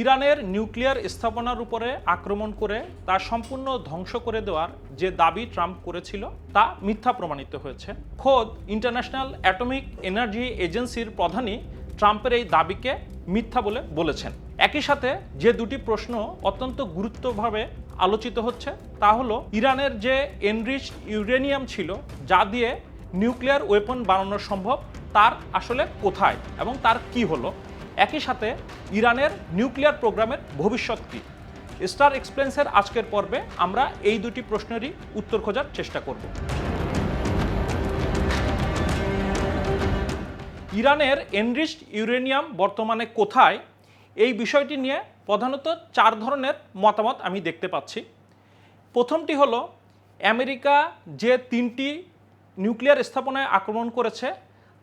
ইরানের নিউক্লিয়ার স্থাপনার উপরে আক্রমণ করে তা সম্পূর্ণ ধ্বংস করে দেওয়ার যে দাবি ট্রাম্প করেছিল, তা মিথ্যা প্রমাণিত হয়েছে। খোদ, ইন্টারন্যাশনাল অ্যাটমিক এনার্জি এজেন্সির প্রধানই ট্রাম্পের এই দাবিকে মিথ্যা বলে বলেছেন। একই সাথে যে দুটি প্রশ্ন অত্যন্ত গুরুত্বভাবে আলোচিত হচ্ছে, তা হলো ইরানের যে এনরিচ ইউরেনিয়াম ছিল, যা দিয়ে নিউক্লিয়ার ওয়েপন বানানো সম্ভব, তার আসলে কোথায় এবং তার কি হলো? একই সাথে ইরানের নিউক্লিয়ার প্রোগ্রামের ভবিষ্যৎ কী? স্টার এক্সপ্লেন্সের আজকের পর্বে আমরা এই দুটি প্রশ্নেরই উত্তর খোঁজার চেষ্টা করব। ইরানের এনরিচড ইউরেনিয়াম বর্তমানে কোথায়? এই বিষয়টি নিয়ে প্রধানত চার ধরনের মতামত আমি দেখতে পাচ্ছি। প্রথমটি হলো, আমেরিকা যে তিনটি নিউক্লিয়ার স্থাপনায় আক্রমণ করেছে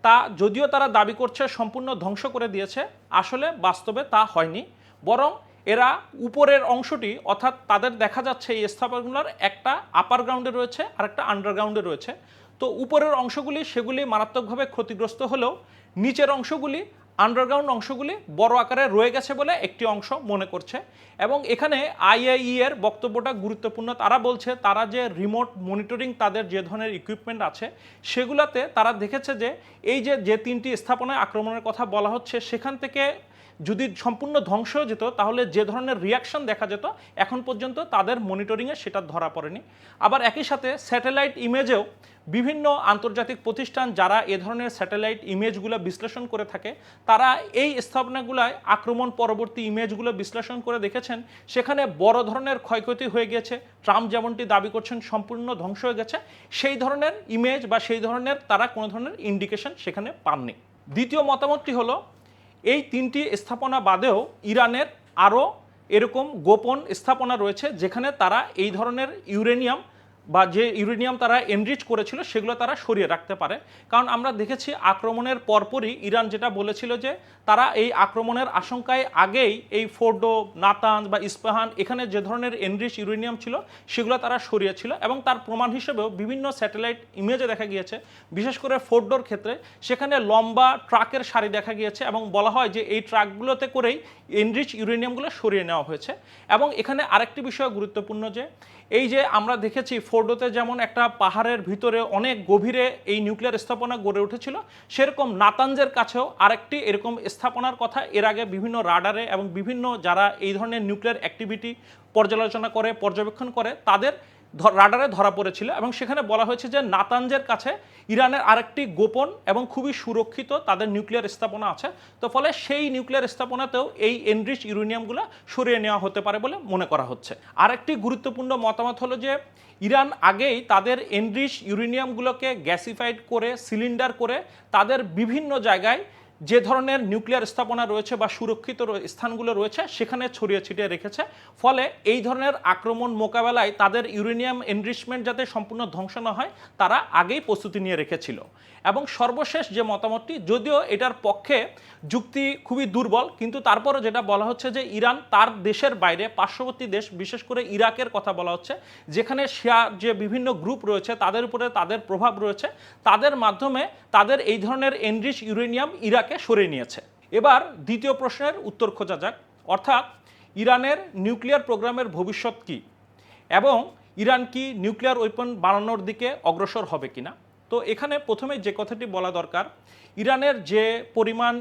তা যদিও তারা দাবি করছে সম্পূর্ণ ধ্বংস করে দিয়েছে, আসলে বাস্তবে তা হয়নি। বরং এরা উপরের অংশটি, অর্থাৎ তাদের দেখা যাচ্ছে এই স্থাপনাগুলোর একটা আপার গ্রাউন্ডে রয়েছে আর একটা আন্ডারগ্রাউন্ডে রয়েছে। তো উপরের অংশগুলি সেগুলি মারাত্মকভাবে ক্ষতিগ্রস্ত হলেও, নিচের অংশগুলি আন্ডারগ্রাউন্ড অংশগুলি বড় আকারে রয়ে গেছে বলে একটি অংশ মনে করছে। এবং এখানে আইআইই এর বক্তব্যটা গুরুত্বপূর্ণ। তারা বলছে, তারা যে রিমোট মনিটরিং তাদের যে ধরনের ইকুইপমেন্ট আছে, সেগুলাতে তারা দেখেছে যে এই যে যে তিনটি স্থাপনায় আক্রমণের কথা বলা হচ্ছে, সেখান থেকে যদি সম্পূর্ণ ধ্বংস হয়ে যেত, তাহলে যে ধরনের রিয়াকশন দেখা যেত, এখন পর্যন্ত তাদের মনিটরিংয়ে সেটা ধরা পড়েনি। আবার একই সাথে স্যাটেলাইট ইমেজেও বিভিন্ন আন্তর্জাতিক প্রতিষ্ঠান যারা এ ধরনের স্যাটেলাইট ইমেজগুলো বিশ্লেষণ করে থাকে, তারা এই স্থাপনাগুলায় আক্রমণ পরবর্তী ইমেজগুলো বিশ্লেষণ করে দেখেছেন। সেখানে বড় ধরনের ক্ষয়ক্ষতি হয়ে গেছে। ট্রাম্প যেমনটি দাবি করছেন, সম্পূর্ণ ধ্বংস হয়ে গেছে। সেই ধরনের ইমেজ বা সেই ধরনের তারা কোনো ধরনের ইন্ডিকেশন সেখানে পাননি। দ্বিতীয় মতামতটি হলো এই তিনটি স্থাপনা বাদেও ইরানের আরও এরকম গোপন স্থাপনা রয়েছে যেখানে তারা এই ধরনের ইউরেনিয়াম বা যে ইউরেনিয়াম তারা এনরিচ করেছিল, সেগুলো তারা সরিয়ে রাখতে পারে। কারণ আমরা দেখেছি আক্রমণের পরপরই ইরান যেটা বলেছিল যে, তারা এই আক্রমণের আশঙ্কায় আগেই এই ফোর্ডো, নাতান বা ইস্পাহান, এখানে যে ধরনের এনরিচ ইউরেনিয়াম ছিল, সেগুলো তারা সরিয়েছিল এবং তার প্রমাণ হিসেবেও বিভিন্ন স্যাটেলাইট ইমেজে দেখা গিয়েছে। বিশেষ করে ফোর্ডোর ক্ষেত্রে, সেখানে লম্বা ট্রাকের সারি দেখা গিয়েছে এবং বলা হয় যে, এই ট্রাকগুলোতে করেই এনরিচ ইউরেনিয়ামগুলো সরিয়ে নেওয়া হয়েছে। এবং এখানে আরেকটি বিষয় গুরুত্বপূর্ণ যে, এই যে আমরা দেখেছি ফোর্ডোতে যেমন একটা পাহাড়ের ভিতরে অনেক গভীরে এই নিউক্লিয়ার স্থাপনা গড়ে উঠেছিল, সেরকম নাতানজের কাছেও আরেকটি এরকম স্থাপনার কথা এর আগে বিভিন্ন রাডারে এবং বিভিন্ন যারা এই ধরনের নিউক্লিয়ার অ্যাক্টিভিটি পর্যালোচনা করে, পর্যবেক্ষণ করে, তাদের রাডারে ধরা পড়েছিল এবং সেখানে বলা হয়েছে যে নাতাঞ্জের কাছে ইরানের আরেকটি গোপন এবং খুবই সুরক্ষিত তাদের নিউক্লিয়ার স্থাপনা আছে। তো ফলে সেই নিউক্লিয়ার স্থাপনাতেও এই এনরিচ ইউরেনিয়ামগুলো সরিয়ে নেওয়া হতে পারে বলে মনে করা হচ্ছে। আরেকটি গুরুত্বপূর্ণ মতামত হলো যে ইরান আগেই তাদের এনরিচ ইউরেনিয়ামগুলোকে গ্যাসিফাইড করে, সিলিন্ডার করে তাদের বিভিন্ন জায়গায় যে ধরনের নিউক্লিয়ার স্থাপনা রয়েছে বা সুরক্ষিত স্থানগুলো রয়েছে, সেখানে ছড়িয়ে ছিটিয়ে রেখেছে। ফলে এই ধরনের আক্রমণ মোকাবেলায় তাদের ইউরেনিয়াম এনরিচমেন্ট যাতে সম্পূর্ণ ধ্বংস না হয়, তারা আগেই প্রস্তুতি নিয়ে রেখেছিল। এবং সর্বশেষ যে মতামতটি, যদিও এটার পক্ষে যুক্তি খুবই দুর্বল, কিন্তু তারপরও যেটা বলা হচ্ছে যে ইরান তার দেশের বাইরে, পার্শ্ববর্তী দেশ, বিশেষ করে ইরাকের কথা বলা হচ্ছে, যেখানে শিয়া যে বিভিন্ন গ্রুপ রয়েছে, তাদের উপরে তাদের প্রভাব রয়েছে, তাদের মাধ্যমে তাদের এই ধরনের এনরিচ ইউরেনিয়াম ইরাকে সরিয়ে নিয়েছে। এবার দ্বিতীয় প্রশ্নের উত্তর খোঁজা যাক। অর্থাৎ, ইরানের নিউক্লিয়ার প্রোগ্রামের ভবিষ্যৎ কী? এবং ইরান কি নিউক্লিয়ার ওয়েপন বানানোর দিকে অগ্রসর হবে কিনা? তো এখানে প্রথমে যে কথাটি বলা দরকার, ইরানের যে পরিমাণ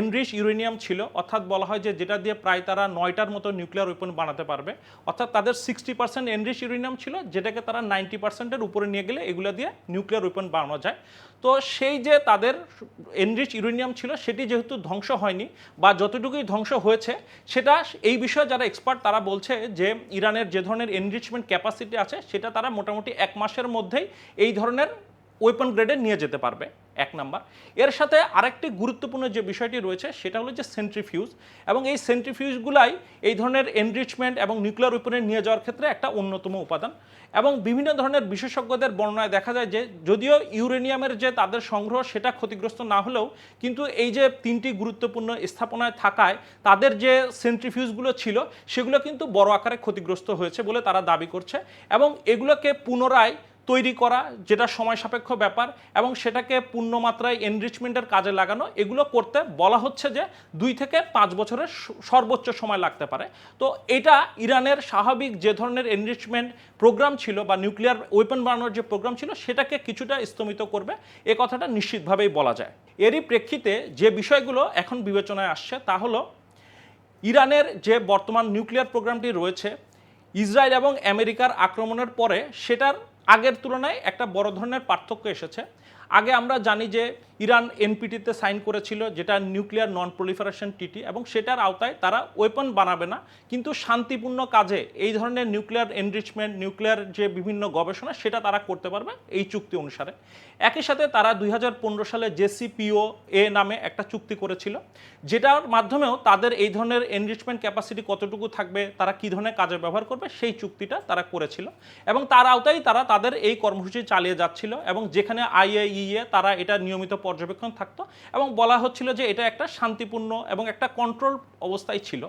এনরিচ ইউরেনিয়াম ছিল, অর্থাৎ বলা হয় যে যেটা দিয়ে প্রায় তারা নয়টার মতো নিউক্লিয়ার ওয়েপন বানাতে পারবে, অর্থাৎ তাদের সিক্সটি পার্সেন্ট এনরিচ ইউরেনিয়াম ছিল, যেটাকে তারা নাইনটি পার্সেন্টের উপরে নিয়ে গেলে এগুলো দিয়ে নিউক্লিয়ার ওয়েপন বানানো যায়। তো সেই যে তাদের এনরিচ ইউরেনিয়াম ছিল, সেটি যেহেতু ধ্বংস হয়নি বা যতটুকুই ধ্বংস হয়েছে, সেটা এই বিষয়ে যারা এক্সপার্ট তারা বলছে যে ইরানের যে ধরনের এনরিচমেন্ট ক্যাপাসিটি আছে, সেটা তারা মোটামুটি এক মাসের মধ্যেই এই ধরনের ওয়েপন গ্রেডে নিয়ে যেতে পারবে, এক নাম্বার। এর সাথে আরেকটি গুরুত্বপূর্ণ যে বিষয়টি রয়েছে, সেটা হলো যে সেন্ট্রিফিউজ এবং এই সেন্ট্রিফিউজগুলাই এই ধরনের এনরিচমেন্ট এবং নিউক্লিয়ার ওয়েপনে নিয়ে যাওয়ার ক্ষেত্রে একটা অন্যতম উপাদান। এবং বিভিন্ন ধরনের বিশেষজ্ঞদের বর্ণনায় দেখা যায় যে, যদিও ইউরেনিয়ামের যে তাদের সংগ্রহ সেটা ক্ষতিগ্রস্ত না হলেও, কিন্তু এই যে তিনটি গুরুত্বপূর্ণ স্থাপনায় থাকায় তাদের যে সেন্ট্রিফিউজগুলো ছিল, সেগুলো কিন্তু বড় আকারে ক্ষতিগ্রস্ত হয়েছে বলে তারা দাবি করছে। এবং এগুলোকে পুনরায় তৈরি করা, যেটা সময় সাপেক্ষ ব্যাপার এবং সেটাকে পূর্ণমাত্রায় এনরিচমেন্টের কাজে লাগানো, এগুলো করতে বলা হচ্ছে যে দুই থেকে পাঁচ বছরের সর্বোচ্চ সময় লাগতে পারে। তো এটা ইরানের স্বাভাবিক যে ধরনের এনরিচমেন্ট প্রোগ্রাম ছিল বা নিউক্লিয়ার ওয়েপন বানানোর যে প্রোগ্রাম ছিল, সেটাকে কিছুটা স্তমিত করবে, এ কথাটা নিশ্চিতভাবেই বলা যায়। এরই প্রেক্ষিতে যে বিষয়গুলো এখন বিবেচনায় আসছে তা হলো, ইরানের যে বর্তমান নিউক্লিয়ার প্রোগ্রামটি রয়েছে, ইসরায়েল এবং আমেরিকার আক্রমণের পরে সেটার আগের তুলনায় একটা বড় ধরনের পার্থক্য এসেছে। আগে আমরা জানি যে ইরান এনপিটিতে সাইন করেছিল, যেটা নিউক্লিয়ার নন প্রলিফারেশন টিটি এবং সেটার আওতায় তারা ওয়েপন বানাবে না। কিন্তু শান্তিপূর্ণ কাজে এই ধরনের নিউক্লিয়ার এনরিচমেন্ট নিউক্লিয়ার যে বিভিন্ন গবেষণা, সেটা তারা করতে পারবে এই চুক্তি অনুসারে। একই সাথে তারা দুই হাজার পনেরো সালে জেসিপিও এ নামে একটা চুক্তি করেছিল, যেটার মাধ্যমেও তাদের এই ধরনের এনরিচমেন্ট ক্যাপাসিটি কতটুকু থাকবে, তারা কী ধরনের কাজে ব্যবহার করবে, সেই চুক্তিটা তারা করেছিল। এবং তার আওতায় তারা তাদের এই কর্মসূচি চালিয়ে যাচ্ছিল, এবং যেখানে আইএইএ তারা এটা নিয়মিত পর্যবেক্ষণ থাকতো এবং বলা হচ্ছিল যে এটা একটা শান্তিপূর্ণ এবং একটা কন্ট্রোল অবস্থায় ছিল।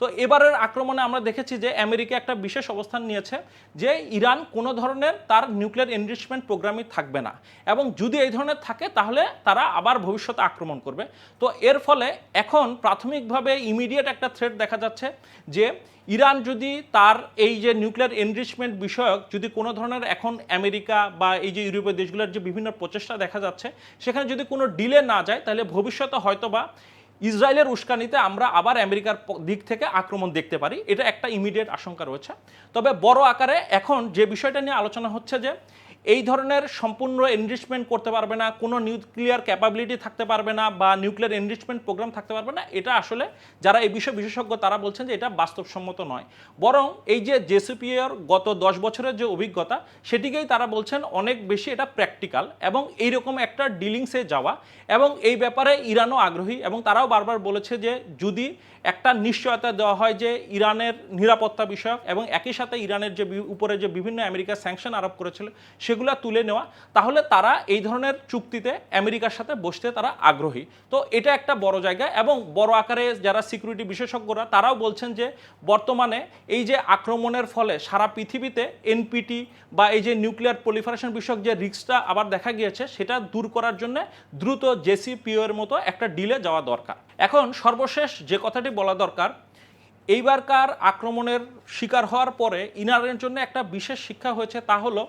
তো এবারের আক্রমণে আমরা দেখেছি যে আমেরিকা একটা বিশেষ অবস্থান নিয়েছে যে ইরান কোনো ধরনের তার নিউক্লিয়ার এনরিচমেন্ট প্রোগ্রামই থাকবে না এবং যদি এই ধরনের থাকে তাহলে তারা আবার ভবিষ্যতে আক্রমণ করবে। তো এর ফলে এখন প্রাথমিকভাবে ইমিডিয়েট একটা থ্রেট দেখা যাচ্ছে যে ইরান যদি তার এই যে নিউক্লিয়ার এনরিচমেন্ট বিষয়ক যদি কোনো ধরনের এখন আমেরিকা বা এই যে ইউরোপীয় দেশগুলোর যে বিভিন্ন প্রচেষ্টা দেখা যাচ্ছে, সেখানে যদি কোনো ডিলে না যায়, তাহলে ভবিষ্যতে হয়তো বা ইসরায়েলের উস্কানিতে আমরা আবার আমেরিকার দিক থেকে আক্রমণ দেখতে পারি। এটা একটা ইমিডিয়েট আশঙ্কা রয়েছে। তবে বড় আকারে এখন যে বিষয়টা নিয়ে আলোচনা হচ্ছে যে এই ধরনের সম্পূর্ণ এনরিচমেন্ট করতে পারবে না, কোনো নিউক্লিয়ার ক্যাপাবিলিটি থাকতে পারবে না বা নিউক্লিয়ার এনরিচমেন্ট প্রোগ্রাম থাকতে পারবে না, এটা আসলে যারা এই বিষয়ে বিশেষজ্ঞ তারা বলছেন যে এটা বাস্তবসম্মত নয়। বরং এই যে জেসিপিএর গত দশ বছরের যে অভিজ্ঞতা, সেটিকেই তারা বলছেন অনেক বেশি এটা প্র্যাকটিক্যাল এবং এইরকম একটা ডিলিংসে যাওয়া এবং এই ব্যাপারে ইরানও আগ্রহী এবং তারাও বারবার বলেছে যে যদি একটা নিশ্চয়তা দেওয়া হয় যে ইরানের নিরাপত্তা বিষয়ক এবং একই সাথে ইরানের যে উপরে যে বিভিন্ন আমেরিকা স্যাংশন আরোপ করেছিল সেগুলো তুলে নেওয়া, তাহলে তারা এই ধরনের চুক্তিতে আমেরিকার সাথে বসতে তারা আগ্রহী। তো এটা একটা বড় জায়গা এবং বড় আকারে যারা সিকিউরিটি বিশেষজ্ঞরা, তারাও বলছেন যে বর্তমানে এই যে আক্রমণের ফলে সারা পৃথিবীতে এনপিটি বা এই যে নিউক্লিয়ার পলিফারেশন বিষয়ক যে রিস্কটা আবার দেখা গিয়েছে, সেটা দূর করার জন্য দ্রুত জেসিপিও এর মতো একটা ডিলে যাওয়া দরকার। এখন সর্বশেষ যে কথাটি বলা দরকার, এইবারকার আক্রমণের শিকার হওয়ার পরে ইনারের জন্য একটা বিশেষ শিক্ষা হয়েছে, তা হলো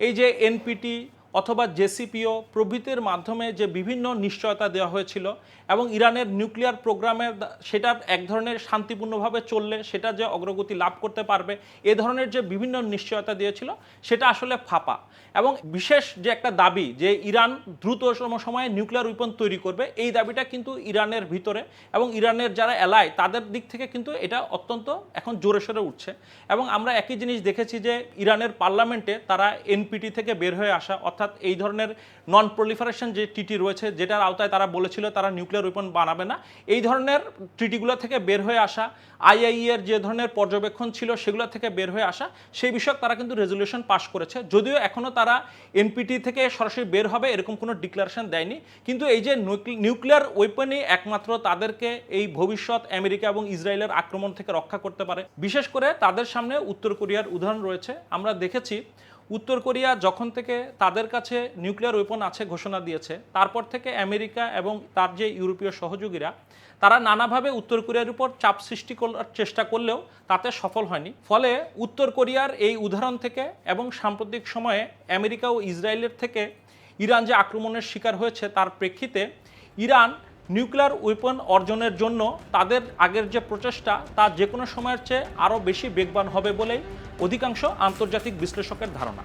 এই যে এনপিটি অথবা জেসিপিও প্রভৃতির মাধ্যমে যে বিভিন্ন নিশ্চয়তা দেওয়া হয়েছিল এবং ইরানের নিউক্লিয়ার প্রোগ্রামের সেটা এক ধরনের শান্তিপূর্ণভাবে চললে সেটা যে অগ্রগতি লাভ করতে পারবে, এ ধরনের যে বিভিন্ন নিশ্চয়তা দিয়েছিল, সেটা আসলে ফাঁপা। এবং বিশেষ যে একটা দাবি যে ইরান দ্রুততম সময়ে নিউক্লিয়ার উইপন তৈরি করবে, এই দাবিটা কিন্তু ইরানের ভিতরে এবং ইরানের যারা এলায় তাদের দিক থেকে কিন্তু এটা অত্যন্ত এখন জোরে সোরে উঠছে। এবং আমরা একই জিনিস দেখেছি যে ইরানের পার্লামেন্টে তারা এনপিটি থেকে বের হয়ে আসা অর্থাৎ এই ধরনের নন প্রলিফারেশন যে টিটি রয়েছে, যেটার আওতায় তারা বলেছিল তারা নিউক্লিয়ার উইপন বানাবে না, এই ধরনের ট্রিটিগুলো থেকে বের হয়ে আসা আইআই এর যে ধরনের পর্যবেক্ষণ ছিল সেগুলো থেকে বের হয়ে আসা, সেই বিষয়ক তারা কিন্তু রেজলিউশন পাস করেছে। যদিও এখনও তারা এনপিটি থেকে সরাসরি বের হবে, এরকম কোনো ডিক্লারেশন দেয়নি। কিন্তু এই যে নিউক্লিয়ার ওয়েপনই একমাত্র তাদেরকে এই ভবিষ্যৎ আমেরিকা এবং ইসরায়েলের আক্রমণ থেকে রক্ষা করতে পারে। বিশেষ করে তাদের সামনে উত্তর কোরিয়ার উদাহরণ রয়েছে। আমরা দেখেছি উত্তর কোরিয়া যখন থেকে তাদের কাছে নিউক্লিয়ার ওয়েপন আছে ঘোষণা দিয়েছে, তারপর থেকে আমেরিকা এবং তার যে ইউরোপীয় সহযোগীরা, তারা নানাভাবে উত্তর কোরিয়ার উপর চাপ সৃষ্টি করার চেষ্টা করলেও তাতে সফল হয়নি। ফলে উত্তর কোরিয়ার এই উদাহরণ থেকে এবং সাম্প্রতিক সময়ে আমেরিকা ও ইসরায়েলের থেকে ইরান যে আক্রমণের শিকার হয়েছে, তার প্রেক্ষিতে ইরান নিউক্লিয়ার ওয়েপন অর্জনের জন্য তাদের আগের যে প্রচেষ্টা, তা যে কোনো সময়ের চেয়ে আরও বেশি বেগবান হবে বলেই অধিকাংশ আন্তর্জাতিক বিশ্লেষকের ধারণা।